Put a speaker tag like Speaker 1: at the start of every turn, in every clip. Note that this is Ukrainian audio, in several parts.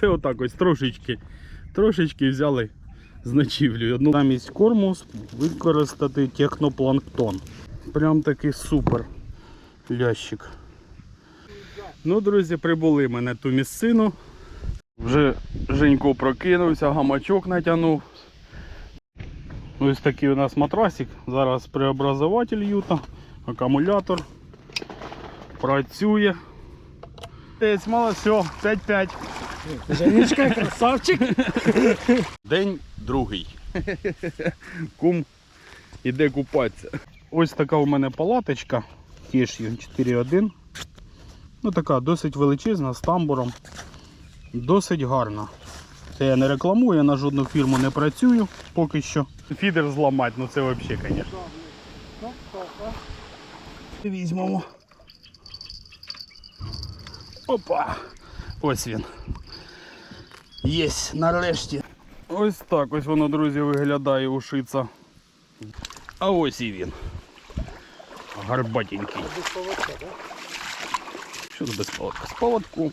Speaker 1: Це отак ось трошечки, трошечки взяли з ночівлею. Одну замість корму використати технопланктон. Прям такий супер лящик. Ну, друзі, прибули ми на ту місцину. Вже Женько прокинувся, гамачок натягнув. Ось такий у нас матрасик. Зараз преобразователь юта, акумулятор. Працює. Мало, все, 5-5.
Speaker 2: Женечка, красавчик.
Speaker 1: День другий. Кум іде купатися. Ось така у мене палаточка. Кеш'ю 4.1. Ну така досить величезна, з тамбуром. Досить гарна. Це я не рекламую, я на жодну фірму не працюю поки що. Фідер зламати, ну це взагалі, звісно. Візьмемо. Опа! Ось він. Єсть, нарешті. Ось так ось воно, друзі, виглядає ушиця. А ось і він. Гарбатенький.
Speaker 2: Без поводка, да?
Speaker 1: Що це без поводка? З поводку.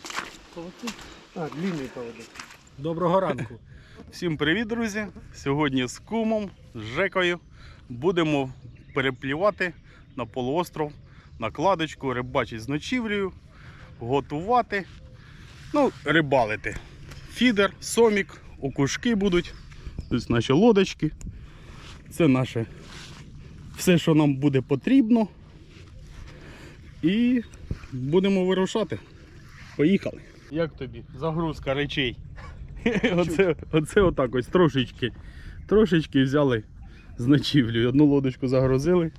Speaker 2: Поводки? А, длинний поводок. Доброго ранку.
Speaker 1: Всім привіт, друзі! Сьогодні з кумом, з Жекою будемо переплівати на полуостров, на кладочку, рибачити з ночівлею, готувати, ну, рибалити. Фідер, сомік, окушки будуть. Ось наші лодочки. Це наше все, що нам буде потрібно. І будемо вирушати. Поїхали. Як тобі? Загрузка речей. Оце, оце отак ось трошечки. Трошечки взяли з ночівлею. Одну лодочку загрузили,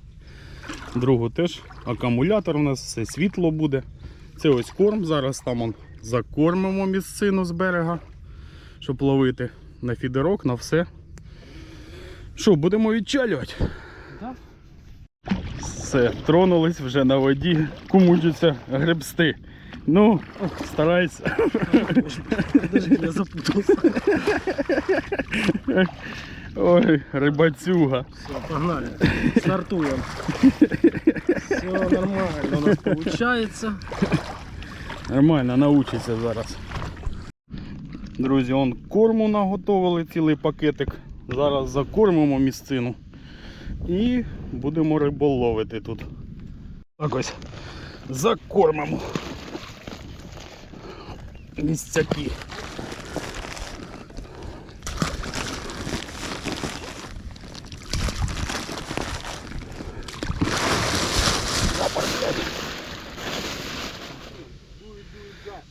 Speaker 1: другу теж. Акумулятор у нас, все світло буде. Це ось корм. Зараз там он закормимо місцину з берега, щоб ловити на фідерок, на все. Що, будемо відчалювати?
Speaker 2: Да.
Speaker 1: Все, тронулись вже на воді, кумучаться гребсти. Ну, старайся.
Speaker 2: Даже я запутался.
Speaker 1: Ой, рибацюга.
Speaker 2: Все, погнали. Стартуем. Все нормально у нас получается.
Speaker 1: Нормально, научиться зараз. Друзі, он корму наготовили цілий пакетик. Зараз закормимо місцину і будемо риболовити тут. Так ось закормимо. Місцяки.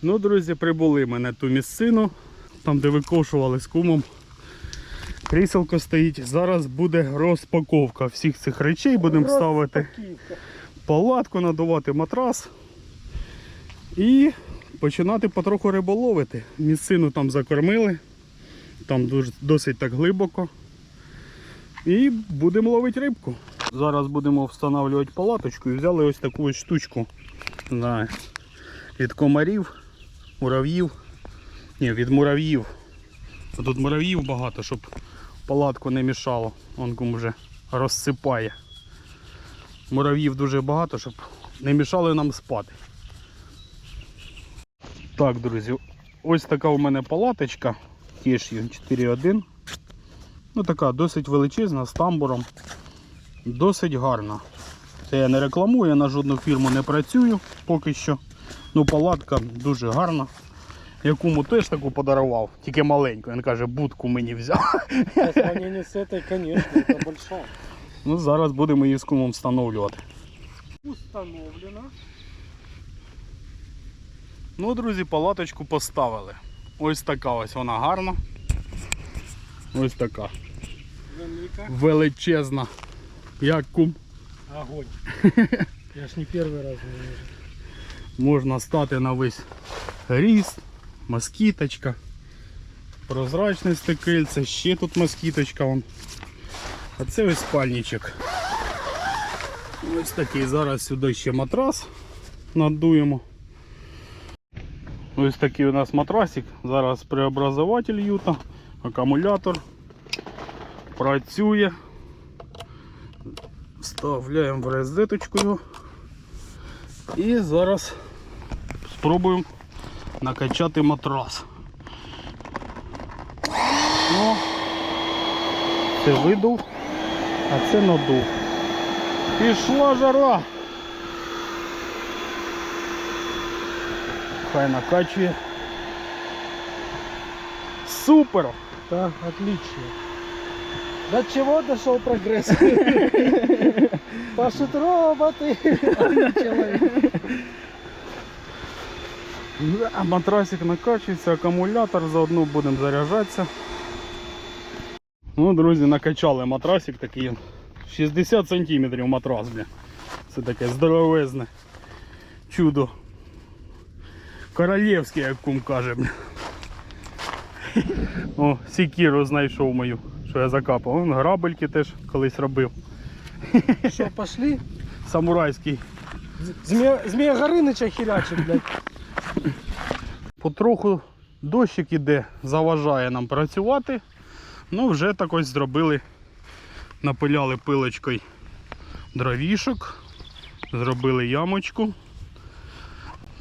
Speaker 1: Ну, друзі, прибули ми на ту місцину, там де викошували з кумом. Кріселко стоїть. Зараз буде розпаковка всіх цих речей. Будемо ставити палатку, надувати матрас і починати потроху риболовити. Місцину там закормили, там дуже, досить так глибоко. І будемо ловити рибку. Зараз будемо встановлювати палаточку і взяли ось таку ось штучку. На від комарів, мурав'їв. Ні, від мурав'їв. Тут мурав'їв багато, щоб палатку не мішало. Он кум вже розсипає. Мурав'їв дуже багато, щоб не мішали нам спати. Так, друзі, ось така у мене палаточка. Кеш'ю 4.1. Ну така досить величезна, з тамбуром. Досить гарна. Це я не рекламую, я на жодну фірму не працюю поки що. Ну, палатка дуже гарна. Я куму теж таку подарував, тільки маленьку. Він каже, будку мені взяв.
Speaker 2: По сравнению с этой, конечно, это большая.
Speaker 1: Ну, зараз будемо її з кумом встановлювати.
Speaker 2: Установлено.
Speaker 1: Ну, друзі, палаточку поставили. Ось така ось вона гарна. Ось така.
Speaker 2: Велика.
Speaker 1: Величезна. Як кум.
Speaker 2: Огонь. Я ж не первый раз вижу.
Speaker 1: Можна стати на весь ріст, москіточка, прозрачне стекельце, ще тут москіточка. Вон. А це ось спальничок. Ось такий. Зараз сюди ще матрас надуємо. Ось такий у нас матрасик. Зараз преобразователь юта, акумулятор. Працює. Вставляємо в розеточку його. І зараз спробуємо накачати матрас. О, це видув, а це надув. Пішла жара. Хай накачує. Супер!
Speaker 2: да, отлично. Да чего дошел прогресс? Пашут роботы.
Speaker 1: Матрасик накачується, акумулятор, заодно будемо заряджатися. Ну, друзі, накачали матрасик такий. 60 сантиметрів матрас, бля. Це таке здоровезне чудо. Королівське, як кум каже. Бля. О, сікіру знайшов мою, що я закапав. Вон грабельки теж колись робив.
Speaker 2: Что, пошли?
Speaker 1: Самурайський.
Speaker 2: Змея, Змея Горыныча херачит, блядь.
Speaker 1: Потроху дощик іде, заважає нам працювати. Ну, вже так ось зробили, напиляли пилочкою дровішок, зробили ямочку.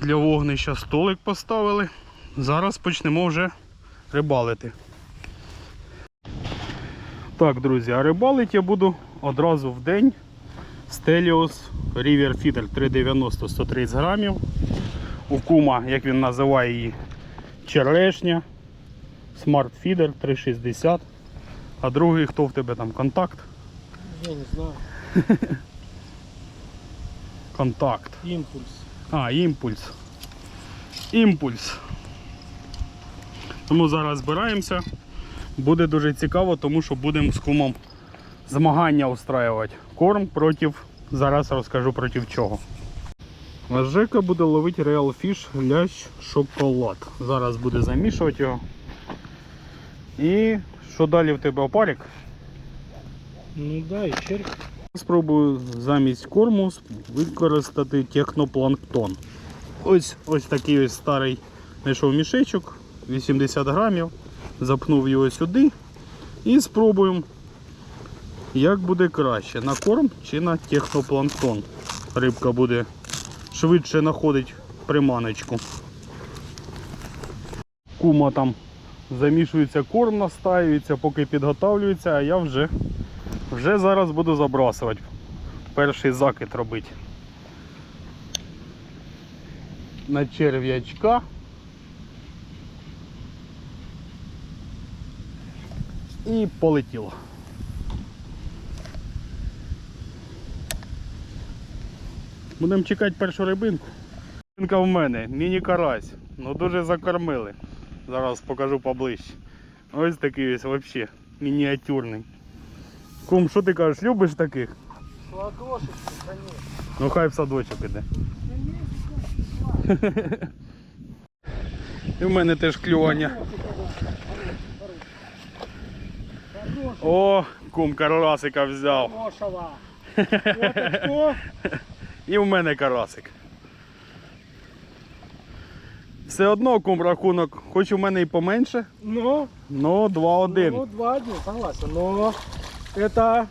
Speaker 1: Для вогнища столик поставили. Зараз почнемо вже рибалити. Так, друзі, а рибалити я буду одразу в день. Stelios River Feeder 390 130 грамів у кума, як він називає її, черешня, Smart Feeder 360. А другий хто в тебе там? Контакт?
Speaker 2: Я не знаю.
Speaker 1: Контакт.
Speaker 2: Импульс.
Speaker 1: А, імпульс. Імпульс. Тому зараз збираємося. Буде дуже цікаво, тому що будемо з кумом змагання устраювати. Корм проти, зараз розкажу проти чого. Жека буде ловити Real Fish лящ шоколад. Зараз буде замішувати його. І що далі в тебе опарик?
Speaker 2: Ну да, и червь.
Speaker 1: Спробую замість корму використати технопланктон. Ось ось такий ось старий знайшов мішечок, 80 грамів, запнув його сюди і спробуємо, як буде краще, на корм чи на технопланктон. Рибка буде швидше знаходить приманочку. Кума там замішується корм, настаюється, поки підготовлюється, а я вже вже зараз буду забрасувати. Перший закид робити. На черв'ячка. І полетіло. Будемо чекати першу рибинку. Рибинка в мене, міні-карась. Ну дуже закормили. Зараз покажу поближче. Ось такий ось взагалі мініатюрний. Кум, що ти кажеш, любиш таких?
Speaker 2: Ладошечки, конечно.
Speaker 1: Ну хай в садочок іде. І в мене теж клювання. О, кум карасика взяв.
Speaker 2: Хорошего. Это кто?
Speaker 1: І в мене карасик. Все одно кум рахунок, хоч у мене і поменше,
Speaker 2: Ну,
Speaker 1: но 2-1.
Speaker 2: ну, два один, согласен. Но это...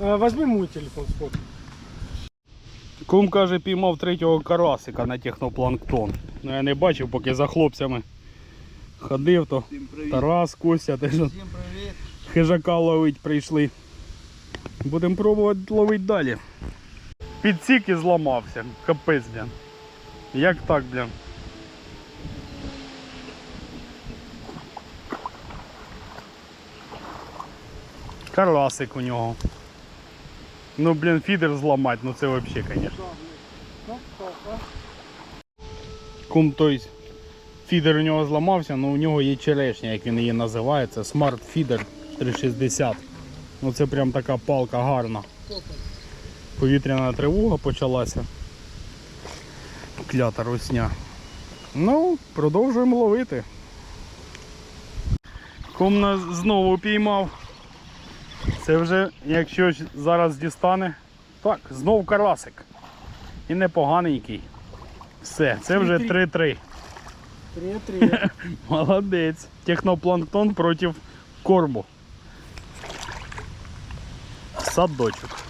Speaker 2: э, Возьми мой телефон сфоткай.
Speaker 1: Кум каже, піймав третього карасика на технопланктон. Ну я не бачив, поки за хлопцями ходив, то Тарас, Костя теж
Speaker 3: Всім привіт.
Speaker 1: хижака ловить прийшли. Будемо пробувати ловити далі. Підсік і зламався. Капець, блін. Як так, блін? Карасик у нього. Ну, блін, фідер зламати, ну це взагалі, звісно. Кум той фідер у нього зламався, але у нього є черешня, як він її називає. Це Smart Feeder 360. Ну це прям така палка гарна. Повітряна тривога почалася. Клята русня. Ну, продовжуємо ловити. Кум нас знову піймав. Це вже, якщо зараз дістане. Так, знов карасик. І непоганенький. Все, це вже 3-3.
Speaker 2: Три-три.
Speaker 1: Молодець. Технопланктон проти корму. Садочок.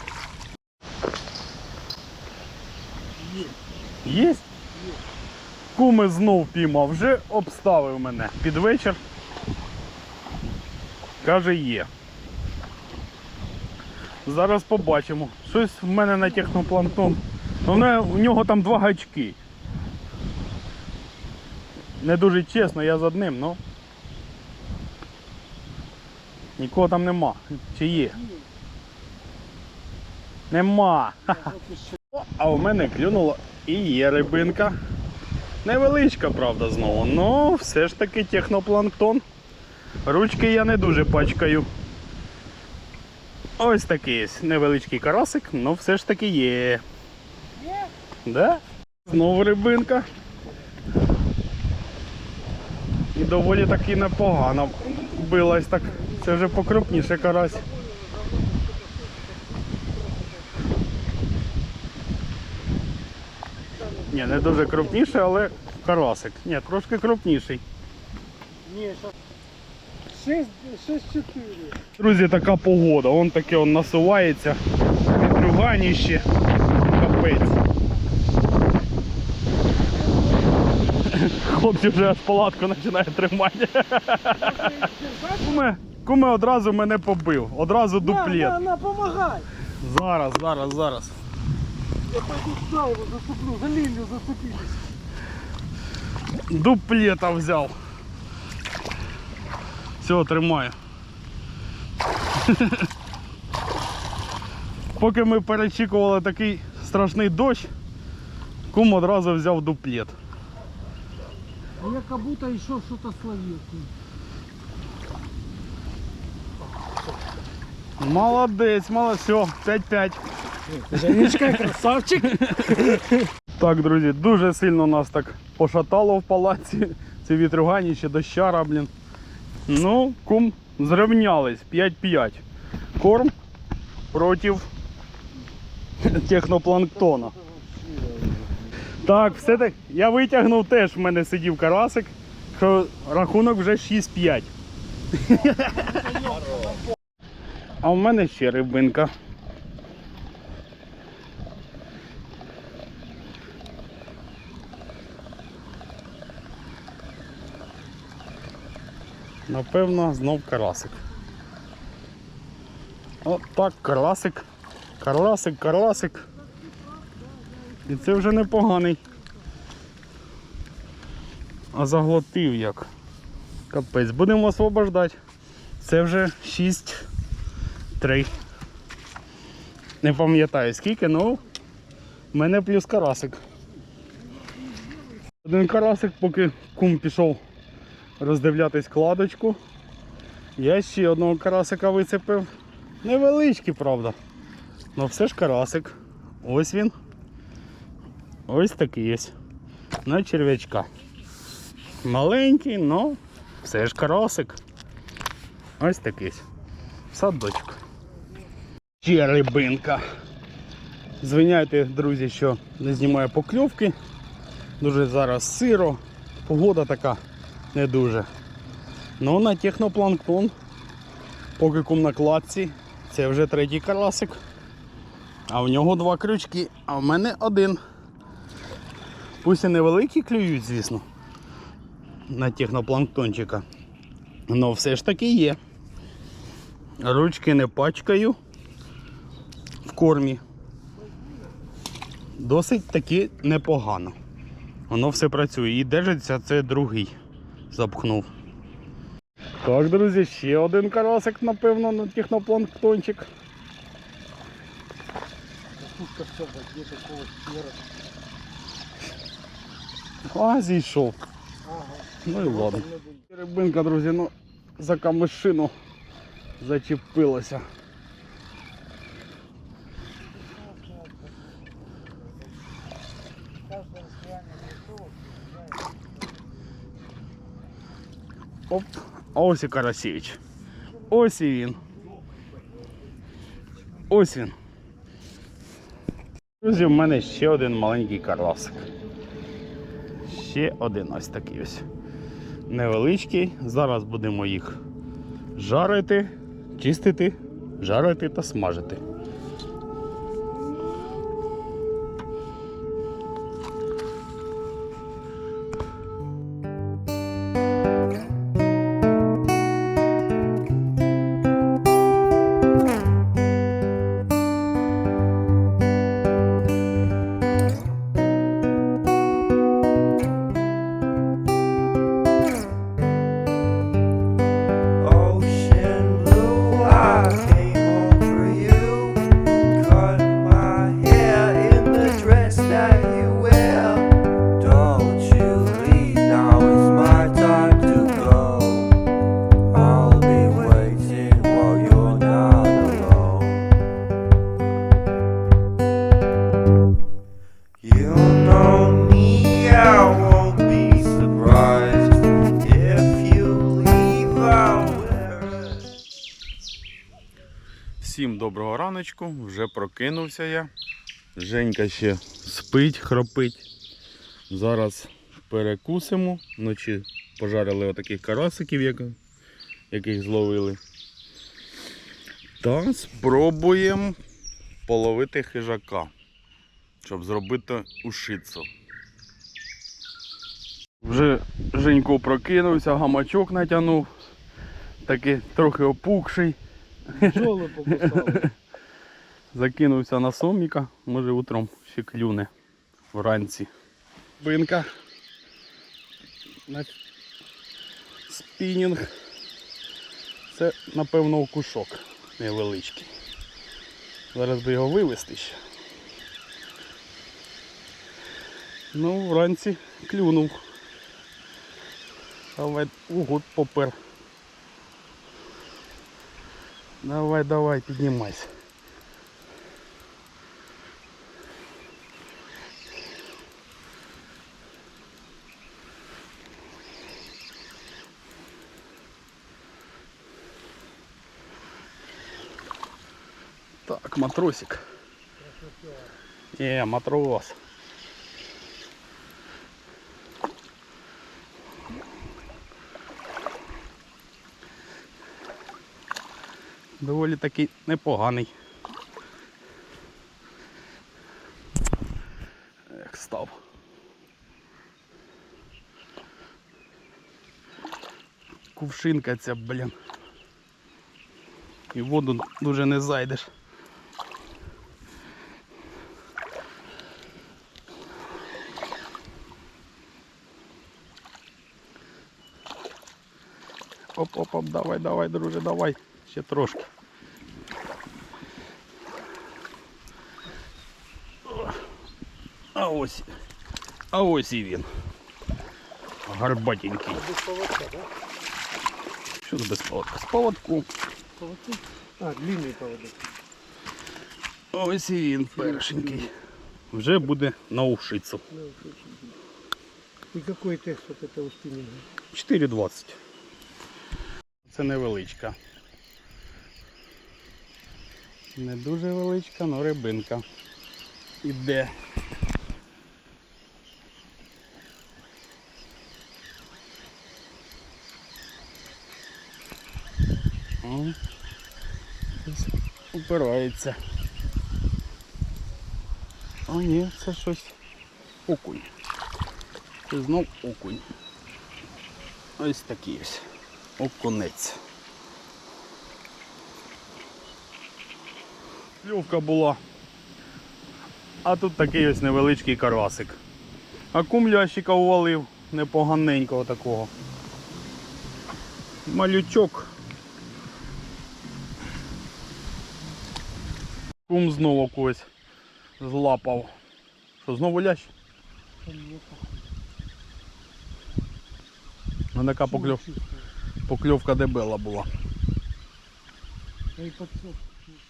Speaker 1: Є? Куми знов піймав, вже обставив мене під вечір. Каже, є. Зараз побачимо. Щось в мене на технопланктон. Ну, мене- У нього там два гачки. Не дуже чесно, я з одним, ну. Нікого там нема. Чи є? Нема. А у мене клюнула і є рибинка. Невеличка, правда, знову. Ну, все ж таки технопланктон. Ручки я не дуже пачкаю. Ось такий невеличкий карасик, але все ж таки є.
Speaker 2: Є?
Speaker 1: Да? Знову рибинка. І доволі таки непогано билась так. Це вже покрупніше карась. Ні, не дуже крупніше, але карасик. Ні, трошки крупніший.
Speaker 2: Сейчас 6-4.
Speaker 1: Друзі, така погода, вон таке он насувається, вітруганіще, капець. Хлопці вже аж палатку починає тримати. Куме, куме одразу мене побив, одразу
Speaker 2: На,
Speaker 1: дуплет.
Speaker 2: на, на, помогай.
Speaker 1: Зараз, зараз, зараз.
Speaker 2: Я пойду сюда его зацеплю, за линию зацепились.
Speaker 1: Дуплета взяв. Все, тримаю. Поки ми перечікували такий страшний дощ, кум одразу взяв дуплет.
Speaker 2: А я как будто еще что-то словил.
Speaker 1: Молодець, молодець, все, 5-5.
Speaker 2: Женечка, красавчик.
Speaker 1: Так, друзі, дуже сильно нас так пошатало в палаці. Ці вітруганіще, дощара, блін. Ну, кум, зрівнялись 5-5. Корм проти технопланктона. Так, все так. Я витягнув теж, в мене сидів карасик. що Рахунок вже 6-5. А в мене ще рибинка. Напевно, знов карасик. От так, карасик. Карасик, карасик. І це вже непоганий. А заглотив як. Капець. Будемо освобождати. Це вже 6-3. Не пам'ятаю скільки, ну в мене плюс карасик. Один карасик, поки кум пішов роздивлятись кладочку. Я ще одного карасика вицепив. Невеличкий, правда. Ну все ж карасик. Ось він. Ось такий ось. На черв'ячка. Маленький, але все ж карасик. Ось такий. Садочок. Ще рибинка. Звиняйте, друзі, що не знімаю покльовки. Дуже зараз сиро. Погода така не дуже. Ну на технопланктон, поки кум на кладці, це вже третій карасик. А в нього два крючки, а в мене один. Пусть і невеликі клюють, звісно, на технопланктончика. але все ж таки є. Ручки не пачкаю в кормі. Досить таки непогано. Воно все працює. І держиться це другий запхнув. Так, друзі, ще один карасик, напевно, на технопланктончик.
Speaker 2: Пушка все в воде такого сера.
Speaker 1: А, зійшов.
Speaker 2: Ага.
Speaker 1: Ну і ладно. Рибинка, друзі, ну за камишину зачепилася. Оп, ось і Карасєвич. Ось і він. Ось він. Друзі, в мене ще один маленький карласик. Ще один ось такий ось. Невеличкий. Зараз будемо їх жарити, чистити, жарити та смажити. Вже прокинувся я. Женька ще спить, хропить. Зараз перекусимо. Вночі пожарили отаких карасиків, яких зловили. Та спробуємо половити хижака, щоб зробити ушицу. Вже Женько прокинувся, гамачок натягнув, такий трохи опухший.
Speaker 2: Пчелы покусал.
Speaker 1: Закинувся на соміка, може утром ще клюне вранці. Бинка. Спінінг. Це, напевно, окушок невеличкий. Зараз би його вивезти ще. Ну, вранці клюнув. Але угод попер. Давай, давай, піднімайся. Так, матросик. Е, матрос. Доволі таки непоганий. Як став. Кувшинка ця, блін. І воду дуже не зайдеш. Оп-оп-оп, давай, давай, друже, давай. Ще трошки. А ось. А ось і він. Гарбатенький.
Speaker 2: Без поводка, да?
Speaker 1: Що з без поводка? З поводку.
Speaker 2: Поводки? А, длинный поводок.
Speaker 1: Ось і він першенький. Вже буде на ушицю.
Speaker 2: Ну, очень. И какой текст вот этого спиннинга?
Speaker 1: 4,20. Це невеличка. Не дуже величка, але рибинка. Іде. О, Упирається. О, ні, це щось окунь. Це знов окунь. Ось такий ось окунець. Клювка була. А тут такий ось невеличкий карасик. А кум лящика увалив непоганенького такого. Малючок. Кум знову когось злапав. Що знову лящ? Ну така покльов, покльовка дебела була.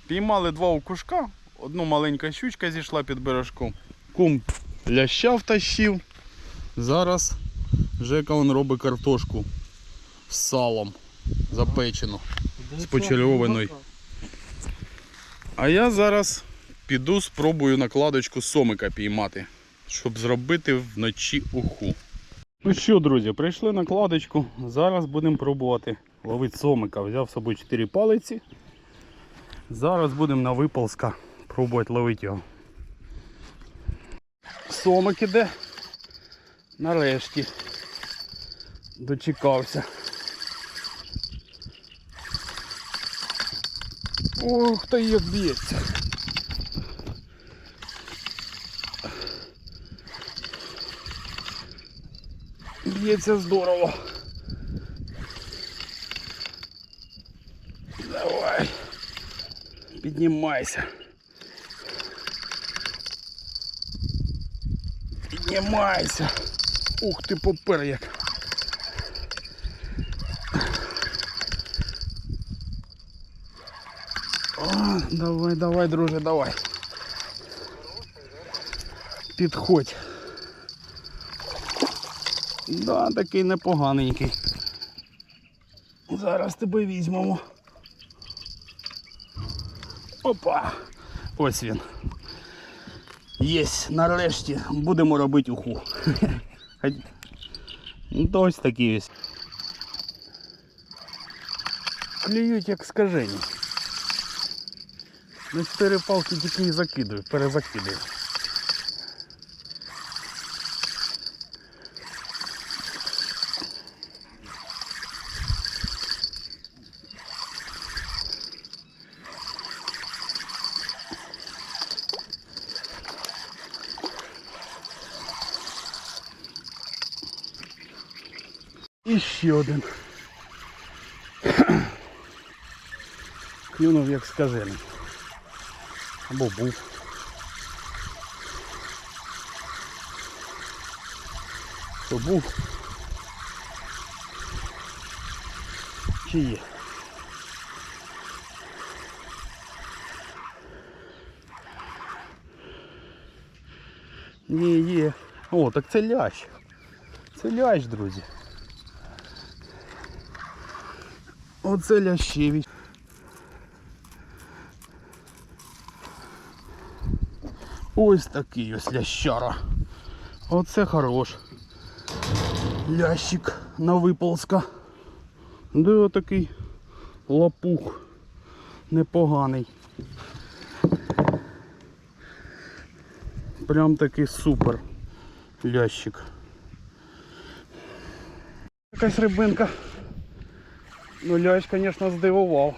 Speaker 1: Піймали два окушка, одну маленька щучка зійшла під бережком. Кум ляща втащив. Зараз Жека он робить картошку з салом запечену.
Speaker 2: Да
Speaker 1: С А я зараз піду спробую накладочку сомика піймати, щоб зробити вночі уху. Ну що, друзі, прийшли накладочку. Зараз будемо пробувати ловити сомика. Взяв з собою 4 палиці. Зараз будемо на виползка пробувати ловити його. Сомик іде. Нарешті. Дочекався. Ох, та як б'ється. Б'ється здорово. Давай. Піднімайся. Піднімайся. Ух ти попер як. О, давай, давай, друже, давай. Підходь. Да, такий непоганенький. Зараз тебе візьмемо. Опа! Ось він. Єсть, нарешті будемо робити уху. Ось такі ось. Клюють як скажені. На чотири палки тільки і закидую, перезакидую. І ще один. Клюнув як скажений. Або був. То був. Чи є? Ні, є. О, так це лящ. Це лящ, друзі. Оце лящеві. Ось такий ось лящара. Оце хорош. Лящик на виползка. Де отакий лапух непоганий. Прям такий супер лящик. Якась рибинка. Ну, лящ, звісно, здивував.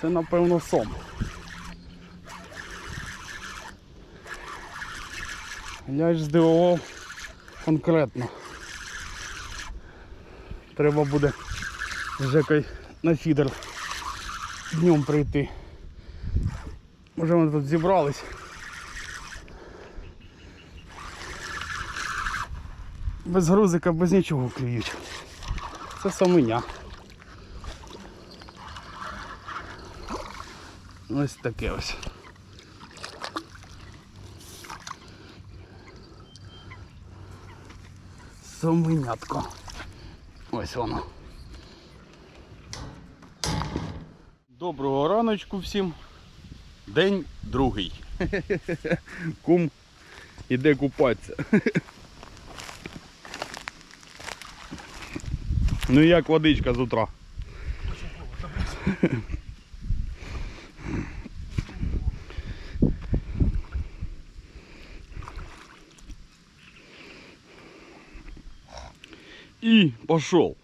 Speaker 1: Це, напевно, сом. Лящ здивував конкретно. Треба буде з Жекою на фідер днем прийти. Може ми тут зібрались. Без грузика, без нічого клюють. Це саминя. Ось таке ось. Саминятко. Ось воно. Доброго раночку всім. День другий. Кум іде купатися. Ну як водичка з утра? И пошел.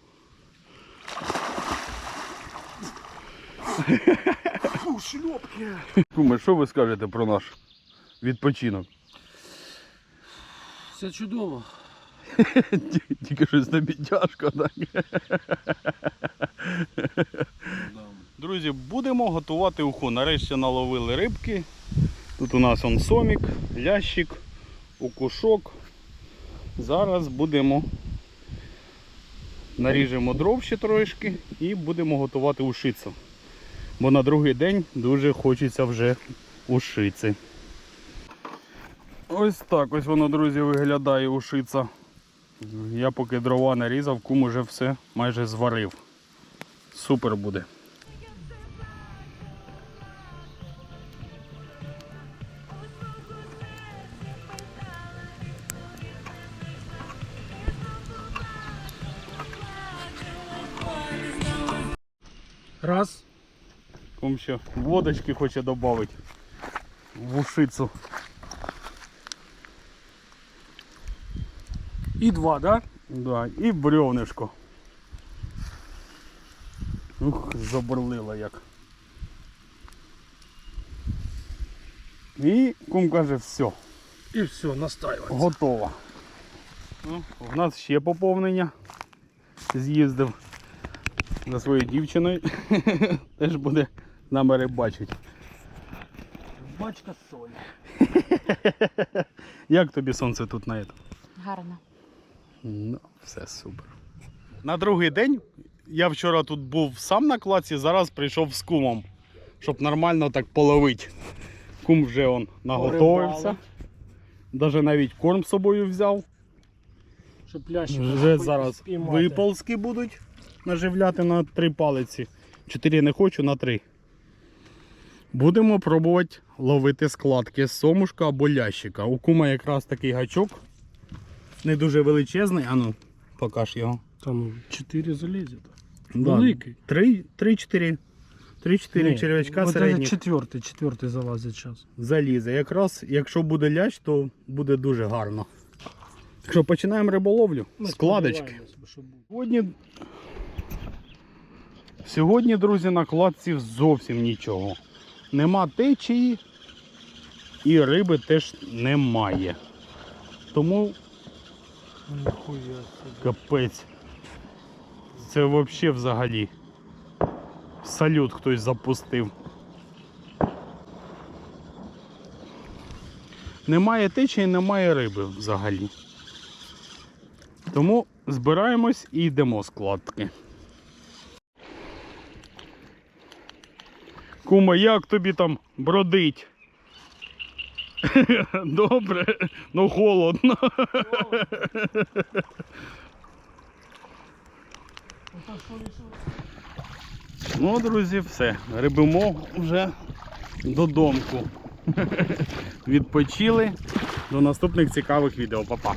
Speaker 2: Фу, шлепки.
Speaker 1: Куме, що ви скажете про наш відпочинок?
Speaker 2: Все чудово.
Speaker 1: Тільки щось тобі тяжко, так? Друзі, будемо готувати уху. Нарешті наловили рибки. Тут у нас он сомік, лящик, укушок. Зараз будемо наріжемо дров ще трошки і будемо готувати ушицю. Бо на другий день дуже хочеться вже ушиці. Ось так ось воно, друзі, виглядає ушиця. Я поки дрова нарізав, кум уже все майже зварив. Супер буде.
Speaker 2: Раз.
Speaker 1: Кум ще водочки хоче додати в ушицю.
Speaker 2: И два, да?
Speaker 1: Да, і бревнишко. Ух, заборлила як. І кум каже, все,
Speaker 2: И все, настаивается.
Speaker 1: готово. Ну, у нас ще поповнення. З'їздив за своєю дівчиною. Теж буде з нами рибачить.
Speaker 2: Бачка соли.
Speaker 1: Як тобі сонце тут на этом?
Speaker 3: Гарно.
Speaker 1: Ну, все супер. На другий день я вчора тут був сам на клаці, зараз прийшов з кумом, щоб нормально так половити. Кум вже он наготовився. Даже навіть корм з собою взяв.
Speaker 2: Щоб
Speaker 1: Вже зараз
Speaker 2: спіймати.
Speaker 1: виползки будуть наживляти на три палиці. Чотири не хочу, на три. Будемо пробувати ловити складки з сомушка або лящика. У кума якраз такий гачок. Не дуже величезний, а ну, покаж його.
Speaker 2: Там 4 залезет.
Speaker 1: Да,
Speaker 2: Великий.
Speaker 1: Три, три-чотири. Три-чотири
Speaker 2: Ні,
Speaker 1: черв'ячка
Speaker 2: вот
Speaker 1: середніх
Speaker 2: это четвертый, четвертый залазит сейчас.
Speaker 1: залізе. Якраз, якщо буде лящ, то буде дуже гарно. Що, починаємо риболовлю? Складочки. Сьогодні, сьогодні, друзі, на кладці зовсім нічого. Нема течії і риби теж немає. Тому капець. Це взагалі взагалі. Салют хтось запустив. Немає течії, немає риби взагалі. Тому збираємось і йдемо складки. Кума, як тобі там бродить? Добре, ну холодно. Ну, друзі, все. Рибимо вже додомку. Відпочили. До наступних цікавих відео. Па-па.